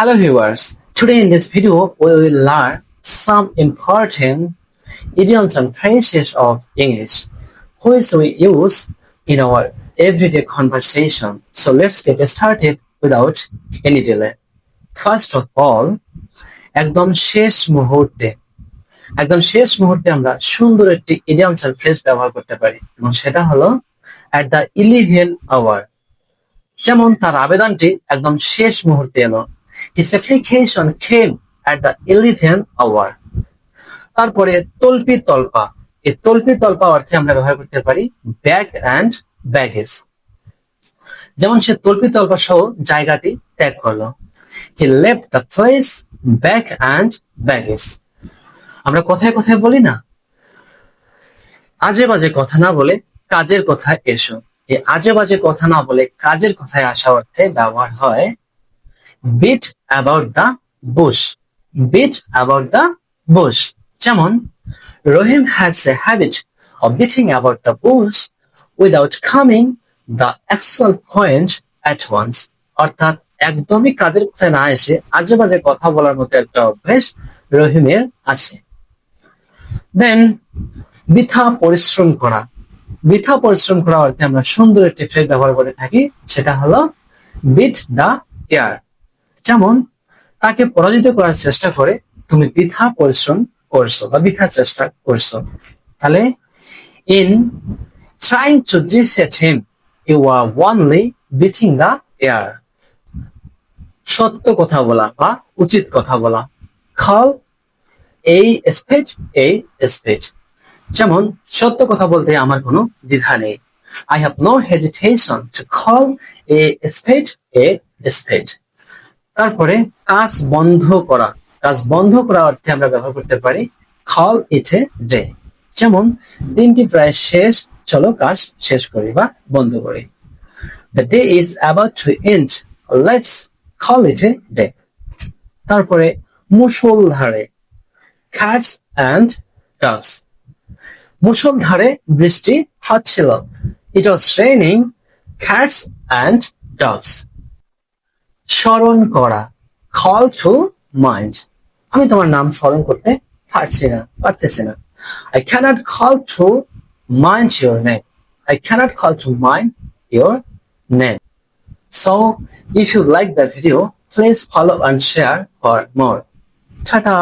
Hello viewers, today in this video we will learn some important idioms and phrases of English which we use in our everyday conversation. So let's get started without any delay. First of all, একদম শেষ মুহূর্তে একদম শেষ মুহূর্তে আমরা সুন্দর একটি idioms and phrase ব্যবহার করতে পারি এবং সেটা হলো অ্যাট দ্য ইলেভেন আওয়ার যেমন তার আবেদনটি একদম শেষ মুহূর্তে এলো his application came at the eleven hour তারপরে তল্পি তল্পা। এই তল্পি তল্পা অর্থে আমরা ব্যবহার করতে পারি ব্যাগ অ্যান্ড ব্যাগেজ যেমন সে তল্পি তল্পা সহ জায়গাটি ত্যাগ করল। He left the place bag and baggage আমরা কথায় কথায় বলি না। আজে বাজে কথা না বলে কাজের কথায় এসো। এই আজে বাজে কথা না বলে কাজের কথায় আসা অর্থে ব্যবহার হয় beat about the bush beat about the bush যেমন Rahim has a habit of beating about the bush without coming the actual point at once অর্থাৎ, একদমই কাজের কথায় না এসে আজে বাজে কথা বলার মতো একটা অভ্যেস রহিমের আছে। দেন বৃথা পরিশ্রম করা। বৃথা পরিশ্রম করা অর্থে আমরা সুন্দর একটি ফ্রেজ ব্যবহার করে থাকি, সেটা হলো বিট দ্য এয়ার যেমন, তাকে পরাজিত করার চেষ্টা করে, তুমি বৃথা পরিশ্রম করছ বা বৃথা চেষ্টা করছ। তাহলে in trying to defeat him you are only beating the air সত্য কথা বলা বা উচিত কথা বলা। খাল এই স্পেজ এই স্পেজ যেমন, সত্য কথা বলতে আমার কোনো দ্বিধা নেই। I have no hesitation to call a spade a spade তারপরে কাজ বন্ধ করা। কাজ বন্ধ করা অর্থে আমরা ব্যবহার করতে পারি কল ইট ডে যেমন, দিনটি প্রায় শেষ, চলো কাজ শেষ করি বা বন্ধ করি। The day is about to end let's call it day তারপরে মুসলধারে ক্যাটস অ্যান্ড ডগস মুসলধারে বৃষ্টি হচ্ছিল। It was raining cats and dogs স্মরণ করা। কল থ্রু মাইন্ড আমি তোমার নাম স্মরণ করতে পারছি না, পারতেছি না। I can't call through mind your name I can't call through mind your name so if you like the video please follow and share for more tata